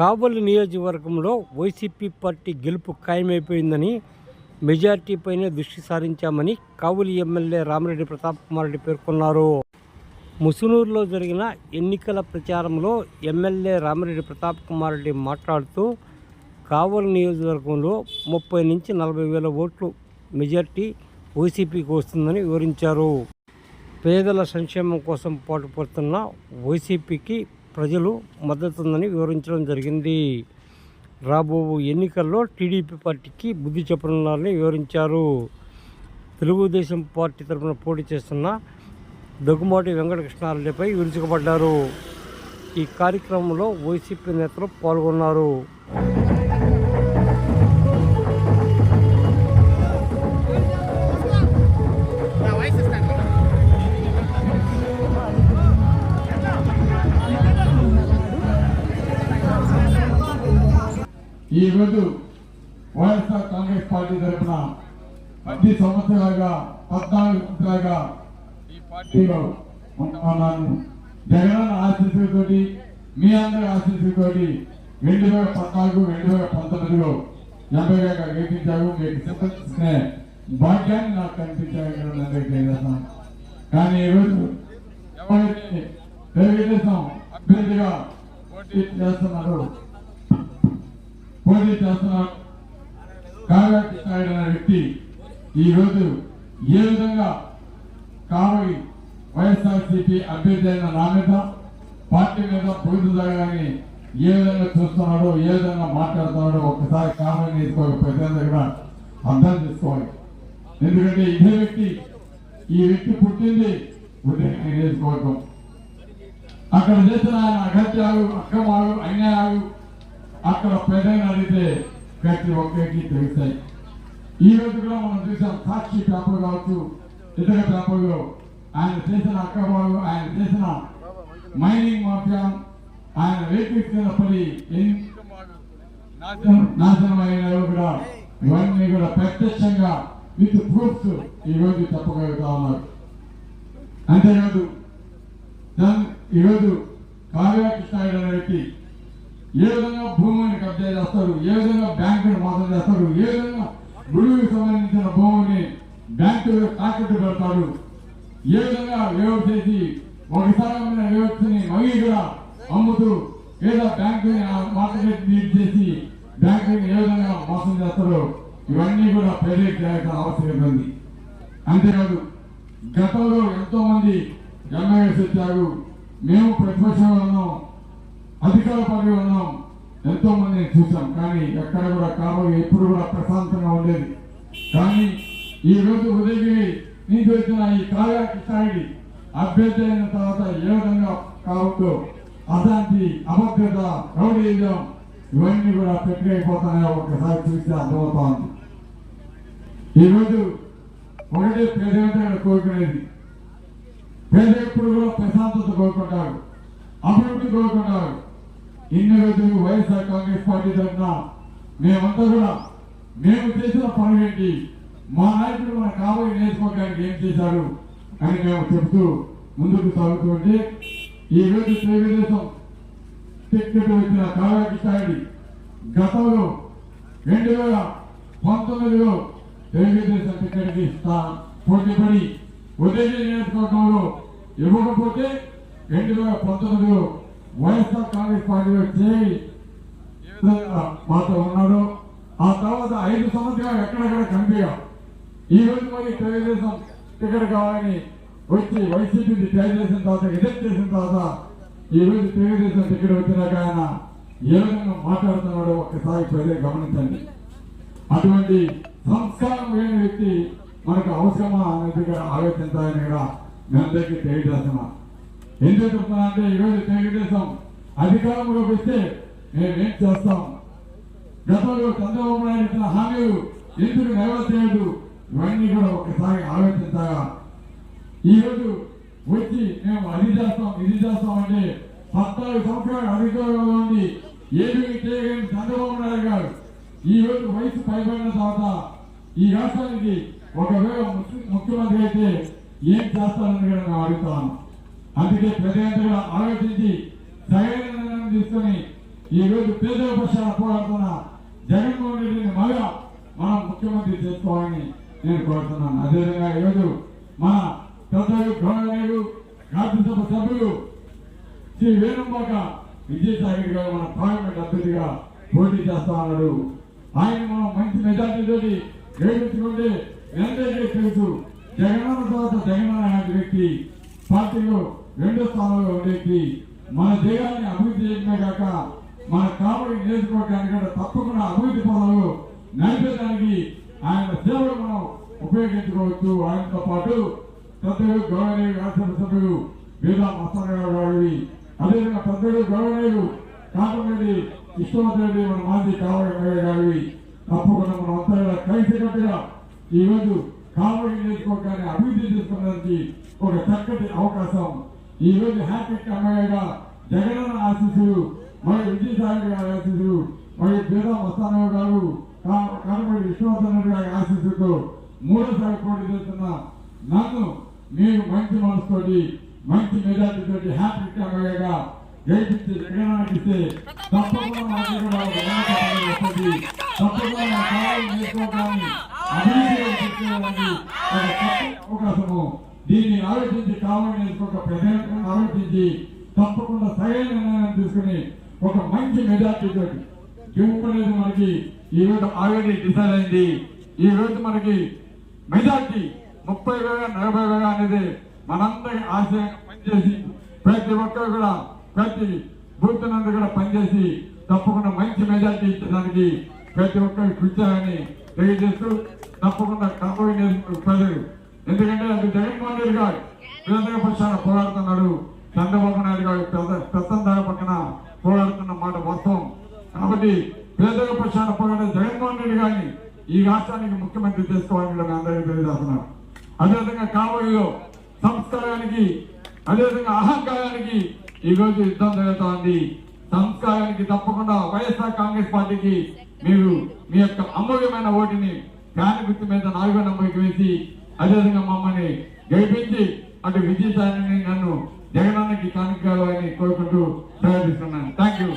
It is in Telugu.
కాబోలు నియోజకవర్గంలో వైసీపీ పార్టీ గెలుపు ఖాయమైపోయిందని మెజార్టీపైనే దృష్టి సారించామని కావులి ఎమ్మెల్యే రామిరెడ్డి ప్రతాప్ కుమార్ రెడ్డి పేర్కొన్నారు. ముసునూరులో జరిగిన ఎన్నికల ప్రచారంలో ఎమ్మెల్యే రామిరెడ్డి ప్రతాప్ కుమార్ రెడ్డి మాట్లాడుతూ కావలి నియోజకవర్గంలో ముప్పై నుంచి నలభై వేల ఓట్లు మెజార్టీ వైసీపీకి వస్తుందని వివరించారు. పేదల సంక్షేమం కోసం పాటుపడుతున్న వైసీపీకి ప్రజలు మద్దతుందని వివరించడం జరిగింది. రాబో ఎన్నికల్లో టీడీపీ పార్టీకి బుద్ధి చెప్పనున్నారని వివరించారు. తెలుగుదేశం పార్టీ తరఫున పోటీ చేస్తున్న దగ్గుమాటి వెంకటకృష్ణారెడ్డిపై విరుచుకుపడ్డారు. ఈ కార్యక్రమంలో వైసీపీ నేతలు పాల్గొన్నారు. ఈరోజు రోజు వైఎస్ఆర్ కాంగ్రెస్ పార్టీ తరఫున పది సంవత్సరాలుగా పద్నాలుగు సంవత్సరాలుగా ఈ పార్టీలో ఉన్నాను జగన్ ఆశీస్సులతోటి మీ అందరి ఆశీస్సులతోటి రెండు వేల పద్నాలుగు రెండు వేల పంతొమ్మిదిలో ఎంపీగా గెలిపించారు. మీకు సిద్ధంగా భాగ్యాన్ని నాకు కనిపించాలని కానీ ఈరోజు ఎవరైతే తెలుగుదేశం అభ్యర్థిగా పోటీ చేస్తున్నారు పోటీ చేస్తున్నారు కావ్య కృష్ణాయుడు అనే వ్యక్తి ఈరోజు ఏ విధంగా కావలి వైఎస్ఆర్సీపీ అభ్యర్థి అయిన నా మీద పార్టీ మీద పోటీ జరగాలని ఏ విధంగా చూస్తున్నాడో ఏ విధంగా మాట్లాడుతున్నాడో ఒక్కసారి కావలి తీసుకోవాలి ప్రజల దగ్గర అర్థం చేసుకోవాలి. ఎందుకంటే ఇదే వ్యక్తి ఈ వ్యక్తి పుట్టింది ఉదయం నియోజకవర్గం అక్కడ చేసిన ఆయన అగత్యాలు అక్రమాలు అన్యాయాలు అక్కడ పెదైన అడిగితే ప్రతి ఒక్కరికి తెలుస్తాయి. ఈ రోజు కూడా మనం చూసాం సాక్షి పేపర్ కావచ్చు ఇతర పేపర్లో ఆయన చేసిన అక్రమాలు ఆయన చేసిన మైనింగ్ మాఫియా ఆయన వెహికల్స్ పని పడి కూడా ఇవన్నీ కూడా ప్రత్యక్షంగా విత్ ప్రూఫ్స్ ఈ రోజు చెప్పగలుగుతా ఉన్నారు. అంతేకాదు ఈరోజు కావ్య కృష్ణాయుడు అనే వ్యక్తి ఏ విధంగా భూమిని కబ్జా చేస్తారు? ఏ విధంగా బ్యాంకుని మోసం చేస్తారు? ఏ విధంగా గుడికి సంబంధించిన భూమిని బ్యాంకు తాకట్టు పెడతారు? ఏ విధంగా వ్యవస్థ చేసి ఒకసారి వ్యవస్థని లేఅవుట్స్ మళ్ళీ కూడా అమ్ముతూ ఏదో బ్యాంకుని మార్కెట్ నీట్ చేసి బ్యాంకుని ఏ విధంగా మోసం చేస్తారో ఇవన్నీ కూడా ప్రైవేట్ చేయాల్సిన అవసరం ఉంది. అంతేకాదు గతంలో ఎంతో మంది ఎమ్మెల్యేస్ వచ్చారు. మేము ప్రతిపక్షంలో ఉన్నాం. అధికార పదవి ఎంతో మందిని చూసాం కానీ ఎక్కడ కూడా కాబోయే ఎప్పుడు కూడా ప్రశాంతంగా ఉండేది. కానీ ఈ రోజు ఉదయగిరి నుంచి వచ్చిన ఈ కావ్య కృష్ణారెడ్డి అభ్యర్థి అయిన తర్వాత ఏ విధంగా కావద్దు అశాంతి అభద్రత రౌడీజం ఇవన్నీ కూడా పెట్టిపోతాయో ఒకసారి చూస్తే అర్థమవుతా ఉంది. ఈరోజు ఒకటే పేదలంటే కోరుకునేది. పేద ఎప్పుడు కూడా ప్రశాంతత కోరుకుంటారు అభివృద్ధి కోరుకుంటారు. ఇన్ని రోజులు వైఎస్ఆర్ కాంగ్రెస్ పార్టీ తరఫున మేమంతా కూడా మేము చేసిన పనులు ఏంటి? మా నాయకుడు మన కాబోయే నేర్చుకోవడానికి ఏం చేశారు అని మేము చెప్తూ ముందుకు సాగుతుంటే ఈరోజు తెలుగుదేశం టిక్కెట్ వచ్చిన కావ్య గతంలో రెండు వేల పంతొమ్మిదిలో తెలుగుదేశం టిక్కెట్కి పోటీపడి ఉదయం నియోజకవర్గంలో ఇవ్వకపోతే రెండు వేల పంతొమ్మిదిలో వైఎస్ఆర్ కాంగ్రెస్ పార్టీలో చేరి మాతో ఉన్నాడు. ఆ తర్వాత ఐదు సంవత్సరాలు ఎక్కడెక్కడ కనిపించాం. ఈ రోజు మరి తెలుగుదేశం టికెట్ కావాలని వచ్చి వైసీపీ ట్రై చేసిన తర్వాత రిజెక్ట్ చేసిన తర్వాత ఈ రోజు తెలుగుదేశం టికెట్ వచ్చినాక ఆయన ఏ విధంగా మాట్లాడుతున్నాడో ఒక్కసారి ప్రజలు గమనించండి. అటువంటి సంస్కారం లేని వ్యక్తి మనకు అవసరమా అనేది ఆలోచించాలని కూడా మీ అందరికీ తెలియజేస్తున్నాను. ఎందుకు చెప్తున్నా అంటే ఈరోజు తెలుగుదేశం అధికారంలోకి వస్తే మేమేం చేస్తాం? గతంలో చంద్రబాబు నాయుడు ఇచ్చిన హామీలు ఎందుకు నెరవేర్చలేదు? ఇవన్నీ కూడా ఒకసారి ఆలోచించగా ఈరోజు వచ్చి మేము అది చేస్తాం ఇది చేస్తాం అంటే పద్నాలుగు సంవత్సరాలు అధికారంలో ఉండి ఏమీ చేయగలిగిన చంద్రబాబు నాయుడు గారు ఈ రోజు వయసు పైబడిన తర్వాత ఈ రాష్ట్రానికి ఒకవేళ ముఖ్యమంత్రి అయితే ఏం చేస్తారని కూడా నేను అడుగుతాను. అందుకే ప్రజలంతా కూడా ఆలోచించి సరైన నిర్ణయం తీసుకొని ఈ రోజు పేదల పక్షాన పోరాడుతున్న జగన్మోహన్ రెడ్డిని మళ్ళా మనం ముఖ్యమంత్రి చేసుకోవాలని నేను కోరుతున్నాను. అదేవిధంగా ఈరోజు మన పెద్దలు గౌరవనీయులు రాజ్యసభ సభ్యులు శ్రీ వేణుంబాక విజయసాగర్ గారు మన పార్లమెంట్ అభ్యర్థిగా పోటీ చేస్తా ఉన్నాడు. ఆయన మనం మంచి మెజార్టీ గెలిపించుకుంటే వెంటనే తెలుసు జగనన్న తర్వాత జగనన్న లాంటి వ్యక్తి పార్టీలో రెండో స్థానంలో ఉండేది. మన దేశాన్ని అభివృద్ధి చేయడమే కాక మన కావలి నియోజకవర్గాన్ని కూడా తప్పకుండా అభివృద్ధి పనులు నడిపేదానికి ఆయన సేవలు మనం ఉపయోగించుకోవచ్చు. ఆయనతో పాటు పెద్దలు గౌరవనీయులు రాజ్యసభ సభ్యులు వేదా మస్తారావు గారివి. అదేవిధంగా పెద్దలు గౌరవనీయులు కాటరెడ్డి కృష్ణవర్ధరెడ్డి మన మాజీ కావలి గారి తప్పకుండా మనం అంతా కూడా కలిసికట్టుగా ఈరోజు రోజు నియోజకవర్గాన్ని అభివృద్ధి చేసుకోవడానికి ఒక చక్కటి అవకాశం. ఈ రోజు హ్యాపీ అమ్మాయిగా జగనన్న ఆశీస్సులు మరియు విజయసాయి గారి ఆశీస్సులు మరి వేదా మస్తారావు గారు కనబడి విశ్వవర్ధన్ రెడ్డి గారి ఆశీస్సులతో మూడోసారి పోటీ చేస్తున్న నన్ను మీరు మంచి మనసుతోటి మంచి మెజార్టీతోటి హ్యాపీ కామయ్యగా గెలిపించి జగనానికి ఇస్తే తప్పకుండా నాకు కూడా వస్తుంది. తప్పకుండా నా కావాలి నేర్చుకోవడానికి అభివృద్ధి అవకాశము. దీన్ని ఆలోచించి కావాలి ఒక ప్రజలకు ఆలోచించి తప్పకుండా సరైన నిర్ణయం తీసుకుని ఒక మంచి మెజార్టీ తోటి గెలుపనేది మనకి. ఈ రోజు ఆల్రెడీ డిసైడ్ అయింది ఈ రోజు మనకి మెజార్టీ ముప్పై వేల నలభై వేల అనేది మనందరి ఆశయంగా పనిచేసి ప్రతి ఒక్కరు కూడా ప్రతి బూత్ నందు కూడా పనిచేసి తప్పకుండా మంచి మెజార్టీ ఇచ్చడానికి ప్రతి ఒక్కరు కృషి చేయాలని తెలియజేస్తూ తప్పకుండా కాబోయే ప్రజలు ఎందుకంటే అది జగన్మోహన్ రెడ్డి గారు పేదల పక్షాన పోరాడుతున్నాడు. చంద్రబాబు నాయుడు గారు పెద్ద పెద్దందాల పక్కన పోరాడుతున్న మాట వాస్తవం కాబట్టి పేదల పక్షాన పోరాడే జగన్మోహన్ రెడ్డి గారిని ఈ రాష్ట్రానికి ముఖ్యమంత్రి చేసుకోవాలని మేము అందరికీ తెలియజేస్తున్నాం అదేవిధంగా కాబోయేలో సంస్కారానికి అదేవిధంగా అహంకారానికి ఈ రోజు యుద్ధం జరుగుతూ ఉంది సంస్కారానికి తప్పకుండా వైఎస్ఆర్ కాంగ్రెస్ పార్టీకి మీరు మీ యొక్క అమూల్యమైన ఓటుని ఫ్యాన్ గుర్తు మీద నాలుగో నంబర్కి వేసి అదేవిధంగా మమ్మల్ని గెలిపించి అటు విజయసాయిని నన్ను జగనన్నకి కానుక కోరుకుంటూ ప్రయత్నిస్తున్నాను థ్యాంక్ యూ